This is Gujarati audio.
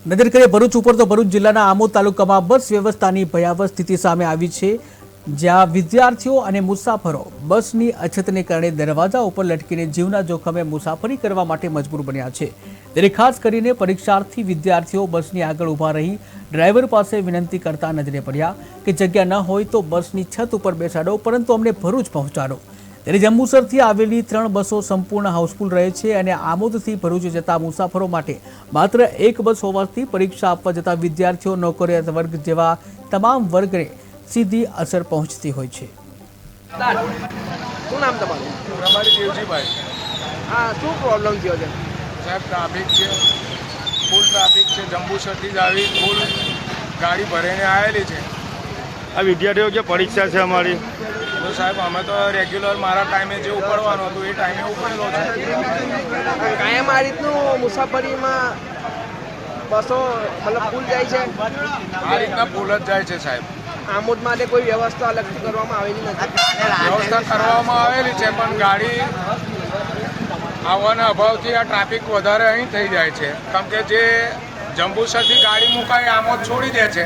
નજર કરીએ ભરૂચ ઉપર તો ભરૂચ જિલ્લાના આમોદ તાલુકામાં બસ વ્યવસ્થાની ભયાવહ સ્થિતિ સામે આવી છે, જ્યાં વિદ્યાર્થીઓ અને મુસાફરો બસની અછતને કારણે દરવાજા ઉપર લટકીને જીવના જોખમે મુસાફરી કરવા માટે મજબૂર બન્યા છે. ત્યારે ખાસ કરીને પરીક્ષાર્થી વિદ્યાર્થીઓ બસની આગળ ઊભા રહી ડ્રાઈવર પાસે વિનંતી કરતા નજરે પડ્યા કે જગ્યા ન હોય તો બસની છત ઉપર બેસાડો, પરંતુ અમને ભરૂચ પહોંચાડો. ત્યારે જંબુસરથી આવેલી ત્રણ બસો સંપૂર્ણ હાઉસફુલ રહે છે અને આમોદથી ભરૂચ જતા મુસાફરો માટે માત્ર એક બસ હોવાથી પરીક્ષા આપવા જતા વિદ્યાર્થીઓ નોકરિયાત વર્ગ જેવા તમામ વર્ગને સીધી અસર પહોંચતી હોય છે. શું નામ તમારું? રબારી દેવજીભાઈ. હા શું પ્રોબ્લેમ થયો છે? સાહેબ ટ્રાફિક છે. ફૂલ ટ્રાફિક છે. જંબુસરથી જ આવી ફૂલ ગાડી ભરીને આવેલી છે. આ વિદ્યાર્થીઓ જે પરીક્ષા છે અમારી? તો સાહેબ અમે તો રેગ્યુલર મારા ટાઈમે જે ઉપડવાનું હતું એ ટાઈમે ઉપડેલો છે. કાયમ આ રીતનું મુસાફરીમાં બસો મતલબ ફૂલ જાય છે? આ રીતના ફૂલ જ જાય છે સાહેબ. આમોદ માટે કોઈ વ્યવસ્થા અલગથી કરવામાં આવેલી નથી. વ્યવસ્થા કરવામાં આવેલી છે પણ ગાડી આવવાના અભાવથી આ ટ્રાફિક વધારે અહીં થઈ જાય છે. કેમ કે જે જંબુસરથી ગાડી મુકાય આમોદ છોડી દે છે.